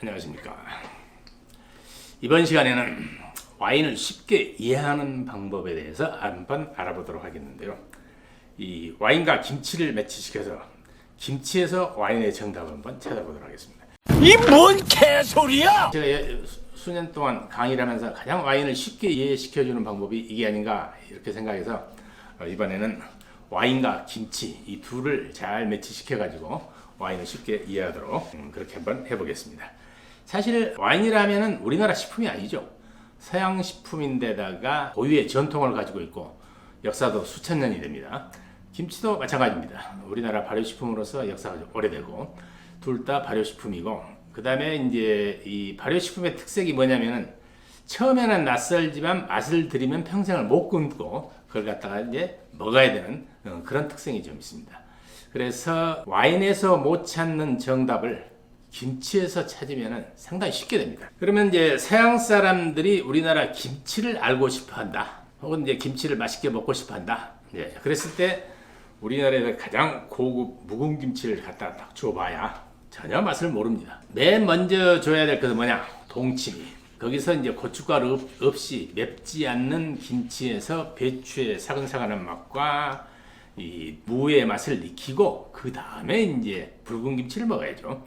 안녕하십니까. 이번 시간에는 와인을 쉽게 이해하는 방법에 대해서 한번 알아보도록 하겠는데요. 이 와인과 김치를 매치시켜서 김치에서 와인의 정답을 한번 찾아보도록 하겠습니다. 이 뭔 개소리야! 제가 예- 수- 수년 동안 강의를 하면서 가장 와인을 쉽게 이해시켜주는 방법이 이게 아닌가 이렇게 생각해서 어, 이번에는 와인과 김치 이 둘을 잘 매치시켜가지고 와인을 쉽게 이해하도록 음, 그렇게 한번 해보겠습니다. 사실 와인이라면은 우리나라 식품이 아니죠. 서양 식품인데다가 고유의 전통을 가지고 있고 역사도 수천 년이 됩니다. 김치도 마찬가지입니다. 우리나라 발효식품으로서 역사가 좀 오래되고 둘 다 발효식품이고 그 다음에 이제 이 발효식품의 특색이 뭐냐면은 처음에는 낯설지만 맛을 들이면 평생을 못 끊고 그걸 갖다가 이제 먹어야 되는 어, 그런 특성이 좀 있습니다. 그래서 와인에서 못 찾는 정답을 김치에서 찾으면 상당히 쉽게 됩니다. 그러면 이제 서양 사람들이 우리나라 김치를 알고 싶어 한다. 혹은 이제 김치를 맛있게 먹고 싶어 한다. 예, 그랬을 때 우리나라에서 가장 고급 묵은 김치를 갖다 딱 줘봐야 전혀 맛을 모릅니다. 맨 먼저 줘야 될 것은 뭐냐? 동치미. 거기서 이제 고춧가루 없- 없이 맵지 않는 김치에서 배추의 사근사근한 맛과 이 무의 맛을 익히고 그 다음에 이제 붉은 김치를 먹어야죠.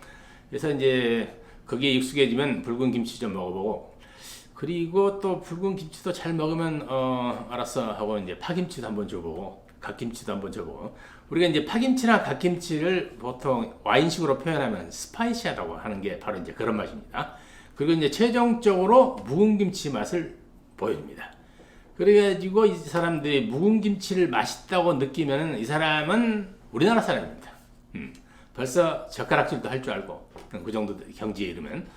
그래서 이제 거기에 익숙해지면 붉은 김치 좀 먹어보고 그리고 또 붉은 김치도 잘 먹으면 어 알았어 하고 이제 파김치도 한번 줘보고 갓김치도 한번 줘보고 우리가 이제 파김치나 갓김치를 보통 와인식으로 표현하면 스파이시하다고 하는 게 바로 이제 그런 맛입니다. 그리고 이제 최종적으로 묵은 김치 맛을 보여줍니다. 그래가지고 이 사람들이 묵은 김치를 맛있다고 느끼면 이 사람은 우리나라 사람입니다. 음, 벌써 젓가락질도 할 줄 알고 그 정도 경지에 이르면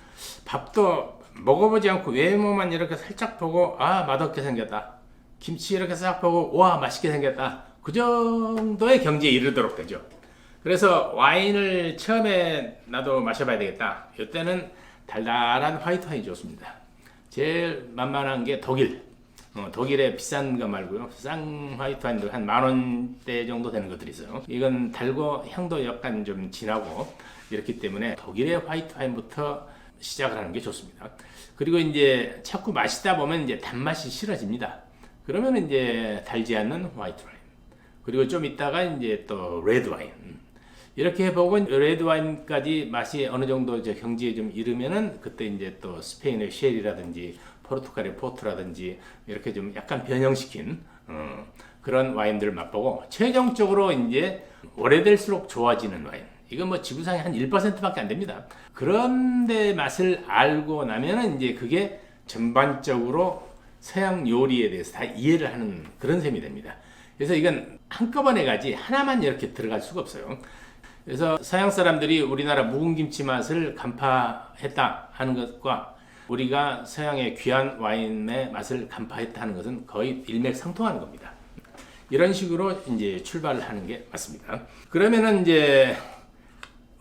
밥도 먹어보지 않고 외모만 이렇게 살짝 보고 아 맛없게 생겼다. 김치 이렇게 싹 보고 와 맛있게 생겼다. 그 정도의 경지에 이르도록 되죠. 그래서 와인을 처음에 나도 마셔봐야 되겠다. 이때는 달달한 화이트 와인이 좋습니다. 제일 만만한 게 독일. 어, 독일의 비싼 거 말고요. 싼 화이트 와인도 한만 원대 정도 되는 것들이 있어요. 이건 달고 향도 약간 좀 진하고 이렇기 때문에 독일의 화이트 와인부터 시작을 하는 게 좋습니다. 그리고 이제 자꾸 마시다 보면 이제 단맛이 싫어집니다. 그러면 이제 달지 않는 화이트 와인. 그리고 좀 있다가 이제 또 레드 와인. 음. 이렇게 해보고 레드 와인까지 맛이 어느 정도 이제 경지에 좀 이르면은 그때 이제 또 스페인의 쉘이라든지 포르투갈의 포트라든지 이렇게 좀 약간 변형시킨 어, 그런 와인들을 맛보고 최종적으로 이제 오래될수록 좋아지는 와인. 이건 뭐 지구상에 한 1%밖에 안 됩니다. 그런데 맛을 알고 나면은 이제 그게 전반적으로 서양 요리에 대해서 다 이해를 하는 그런 셈이 됩니다. 그래서 이건 한꺼번에 가지 하나만 이렇게 들어갈 수가 없어요. 그래서 서양 사람들이 우리나라 묵은 김치 맛을 간파했다 하는 것과 우리가 서양의 귀한 와인의 맛을 간파했다 하는 것은 거의 일맥상통하는 겁니다. 이런 식으로 이제 출발을 하는 게 맞습니다. 그러면은 이제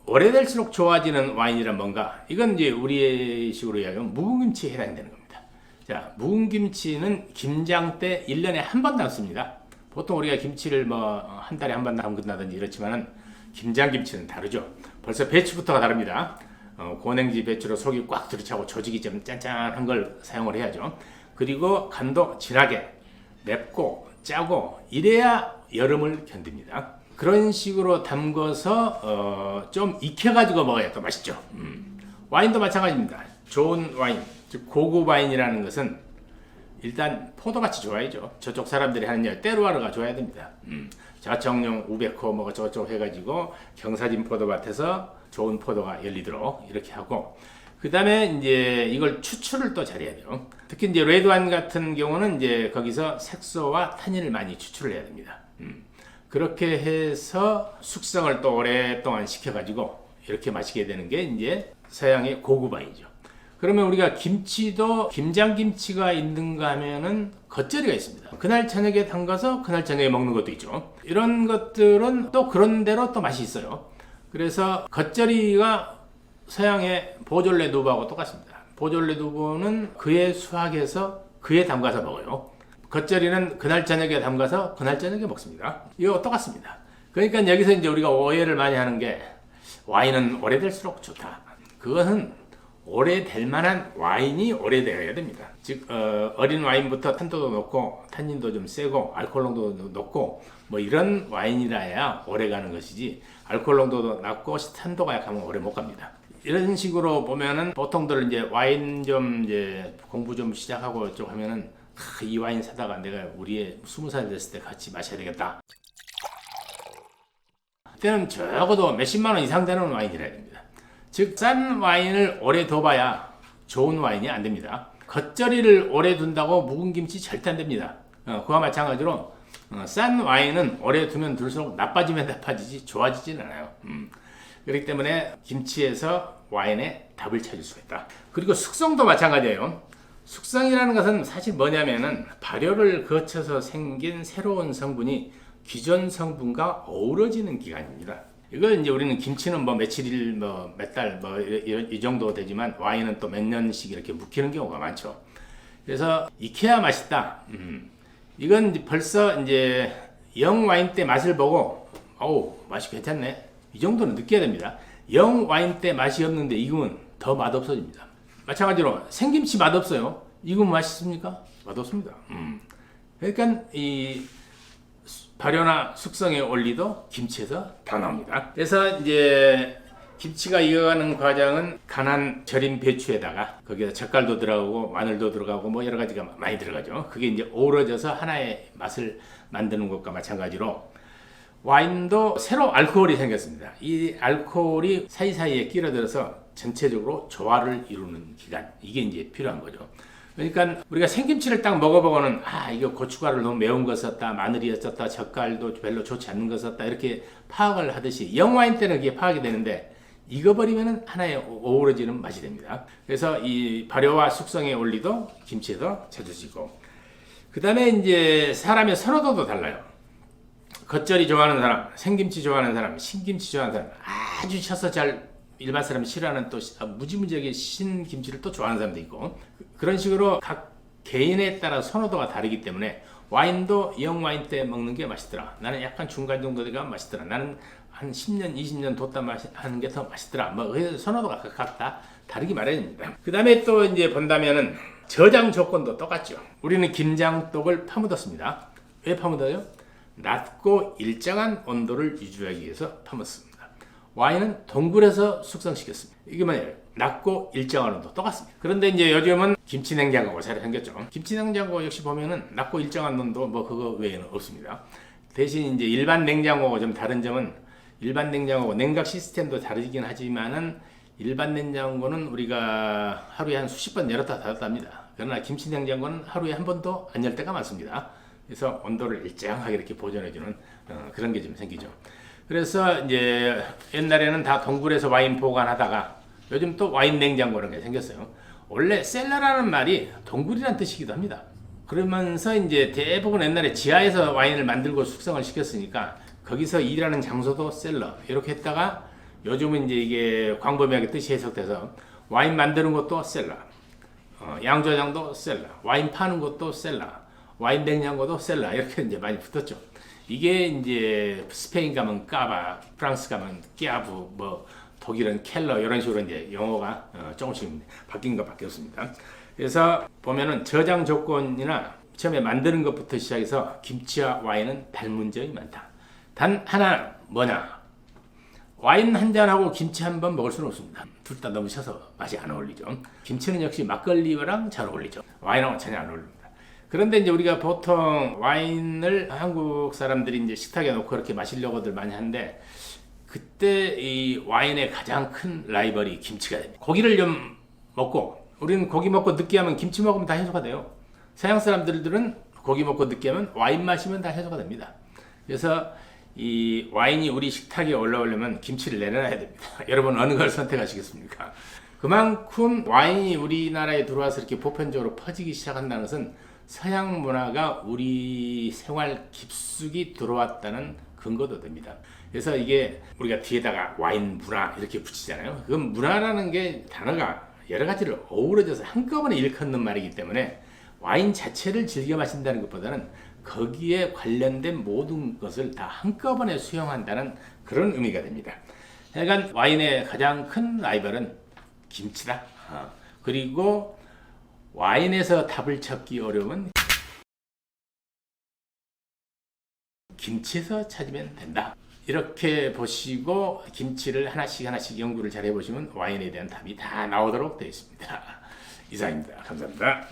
오래될수록 좋아지는 와인이란 뭔가? 이건 이제 우리의 식으로 이야기하면 묵은 김치에 해당되는 겁니다. 자, 묵은 김치는 김장 때 1년에 한번 담습니다. 보통 우리가 김치를 뭐 한 달에 한번 담근다든지 이렇지만은 김장 김치는 다르죠. 벌써 배추부터가 다릅니다. 어, 고냉지 배추로 속이 꽉 들이차고 조직이 좀 짠짠한 걸 사용을 해야죠. 그리고 간도 진하게 맵고 짜고 이래야 여름을 견딥니다. 그런 식으로 담궈서 어, 좀 익혀가지고 먹어야 또 맛있죠. 음. 와인도 마찬가지입니다. 좋은 와인, 즉 고급 와인이라는 것은 일단 포도같이 좋아야죠. 저쪽 사람들이 하는 일 때루아르가 좋아야 됩니다. 음. 자청용 우베코 뭐 저쪽 해가지고 경사진 포도밭에서 좋은 포도가 열리도록 이렇게 하고 그 다음에 이제 이걸 추출을 또 잘해야 돼요. 특히 이제 레드와인 같은 경우는 이제 거기서 색소와 탄닌을 많이 추출을 해야 됩니다. 음. 그렇게 해서 숙성을 또 오랫동안 시켜가지고 이렇게 마시게 되는 게 이제 서양의 고급 와인이죠. 그러면 우리가 김치도 김장김치가 있는가 하면은 겉절이가 있습니다. 그날 저녁에 담가서 그날 저녁에 먹는 것도 있죠. 이런 것들은 또 그런 대로 또 맛이 있어요. 그래서 겉절이가 서양의 보졸레 두부하고 똑같습니다. 보졸레 두부는 그의 수확에서 그에 담가서 먹어요. 겉절이는 그날 저녁에 담가서 그날 저녁에 먹습니다. 이거 똑같습니다. 그러니까 여기서 이제 우리가 오해를 많이 하는 게 와인은 오래될수록 좋다. 그것은 오래될 만한 와인이 오래되어야 됩니다. 즉 어, 린 와인부터 탄도도 높고 탄닌도 좀 세고 알코올 농도도 높고 뭐 이런 와인이라야 오래 가는 것이지 알코올 농도도 낮고 탄도가 약하면 오래 못 갑니다. 이런 식으로 보면은 보통들 이제 와인 좀 이제 공부 좀 시작하고 좀 하면은 아, 이 와인 사다가 내가 우리의 스무 살 됐을 때 같이 마셔야 되겠다. 그때는 적어도 몇십만 원 이상 되는 와인이라야 됩니다. 즉, 싼 와인을 오래 둬봐야 좋은 와인이 안 됩니다. 겉절이를 오래 둔다고 묵은 김치 절대 안 됩니다. 어, 그와 마찬가지로 어, 싼 와인은 오래 두면 둘수록 나빠지면 나빠지지 좋아지진 않아요. 음. 그렇기 때문에 김치에서 와인에 답을 찾을 수가 있다. 그리고 숙성도 마찬가지예요. 숙성이라는 것은 사실 뭐냐면은 발효를 거쳐서 생긴 새로운 성분이 기존 성분과 어우러지는 기간입니다. 이걸 이제 우리는 김치는 뭐 며칠일 뭐 몇 달 뭐 이 정도 되지만 와인은 또 몇 년씩 이렇게 묵히는 경우가 많죠. 그래서 익혀야 맛있다. 음. 이건 이제 벌써 이제 영 와인 때 맛을 보고 어우 맛이 괜찮네. 이 정도는 느껴야 됩니다. 영 와인 때 맛이 없는데 익으면 더 맛없어집니다. 마찬가지로 생김치 맛없어요. 익으면 맛있습니까? 맛없습니다. 음. 그러니까 이 발효나 숙성의 원리도 김치에서 다 나옵니다. 그래서 이제 김치가 익어가는 과정은 간한 절인 배추에다가 거기에 젓갈도 들어가고 마늘도 들어가고 뭐 여러 가지가 많이 들어가죠. 그게 이제 어우러져서 하나의 맛을 만드는 것과 마찬가지로 와인도 새로 알코올이 생겼습니다. 이 알코올이 사이사이에 끼어들어서 전체적으로 조화를 이루는 기간 이게 이제 필요한 거죠. 그러니까 우리가 생김치를 딱 먹어보고는 아 이거 고춧가루를 너무 매운 거 썼다 마늘이었었다 젓갈도 별로 좋지 않는 거 썼다 이렇게 파악을 하듯이 영와인 때는 그게 파악이 되는데 익어버리면 하나의 어우러지는 맛이 됩니다. 그래서 이 발효와 숙성의 원리도 김치에서 찾아지고 그 다음에 이제 사람의 선호도도 달라요. 겉절이 좋아하는 사람, 생김치 좋아하는 사람, 신김치 좋아하는 사람, 아주 쳐서 잘 일반 사람이 싫어하는 또 시- 아, 무지무지하게 신김치를 또 좋아하는 사람도 있고 그런 식으로 각 개인에 따라 선호도가 다르기 때문에 와인도 영 와인 때 먹는 게 맛있더라. 나는 약간 중간 정도 되가 맛있더라. 나는 한 10년, 20년 뒀다 마시, 하는 게 더 맛있더라. 뭐 선호도가 각각 다 다르기 마련입니다. 그 다음에 또 이제 본다면은 저장 조건도 똑같죠. 우리는 김장떡을 파묻었습니다. 왜 파묻어요? 낮고 일정한 온도를 유지하기 위해서 파묻습니다. 와인은 동굴에서 숙성시켰습니다. 이게 뭐예요? 낮고 일정한 온도 똑같습니다. 그런데 이제 요즘은 김치 냉장고가 새로 생겼죠. 김치 냉장고 역시 보면은 낮고 일정한 온도 뭐 그거 외에는 없습니다. 대신 이제 일반 냉장고가 좀 다른 점은 일반 냉장고 냉각 시스템도 다르긴 하지만은 일반 냉장고는 우리가 하루에 한 수십 번 열었다 닫았다 합니다. 그러나 김치 냉장고는 하루에 한 번도 안 열 때가 많습니다. 그래서 온도를 일정하게 이렇게 보존해주는 어, 그런 게 좀 생기죠. 그래서 이제 옛날에는 다 동굴에서 와인 보관하다가 요즘 또 와인 냉장고라는 게 생겼어요. 원래 셀러라는 말이 동굴이라는 뜻이기도 합니다. 그러면서 이제 대부분 옛날에 지하에서 와인을 만들고 숙성을 시켰으니까 거기서 일하는 장소도 셀러 이렇게 했다가 요즘은 이제 이게 광범위하게 뜻이 해석돼서 와인 만드는 것도 셀러, 어, 양조장도 셀러, 와인 파는 것도 셀러, 와인 냉장고도 셀러 이렇게 이제 많이 붙었죠. 이게 이제 스페인 가면 까바, 프랑스 가면 끼아부, 뭐 독일은 켈러 이런 식으로 이제 영어가 어, 조금씩 바뀐 것밖에 없습니다. 그래서 보면은 저장 조건이나 처음에 만드는 것부터 시작해서 김치와 와인은 닮은 점이 많다. 단 하나 뭐냐? 와인 한 잔하고 김치 한 번 먹을 수는 없습니다. 둘 다 너무 쳐서 맛이 안 어울리죠. 김치는 역시 막걸리랑 잘 어울리죠. 와인하고 전혀 안 어울립니다. 그런데 이제 우리가 보통 와인을 한국 사람들이 이제 식탁에 놓고 이렇게 마시려고들 많이 하는데 그때 이 와인의 가장 큰 라이벌이 김치가 됩니다. 고기를 좀 먹고 우리는 고기 먹고 느끼하면 김치 먹으면 다 해소가 돼요. 서양 사람들들은 고기 먹고 느끼하면 와인 마시면 다 해소가 됩니다. 그래서 이 와인이 우리 식탁에 올라오려면 김치를 내려놔야 됩니다. 여러분 어느 걸 선택하시겠습니까? 그만큼 와인이 우리나라에 들어와서 이렇게 보편적으로 퍼지기 시작한다는 것은 서양 문화가 우리 생활 깊숙이 들어왔다는 근거도 됩니다. 그래서 이게 우리가 뒤에다가 와인 문화 이렇게 붙이잖아요. 그 문화라는 게 단어가 여러 가지를 어우러져서 한꺼번에 일컫는 말이기 때문에 와인 자체를 즐겨 마신다는 것보다는 거기에 관련된 모든 것을 다 한꺼번에 수용한다는 그런 의미가 됩니다. 하여간 와인의 가장 큰 라이벌은 김치다. 어, 그리고 와인에서 답을 찾기 어려운 김치에서 찾으면 된다. 이렇게 보시고 김치를 하나씩 하나씩 연구를 잘 해보시면 와인에 대한 답이 다 나오도록 되어 있습니다. 이상입니다. 감사합니다.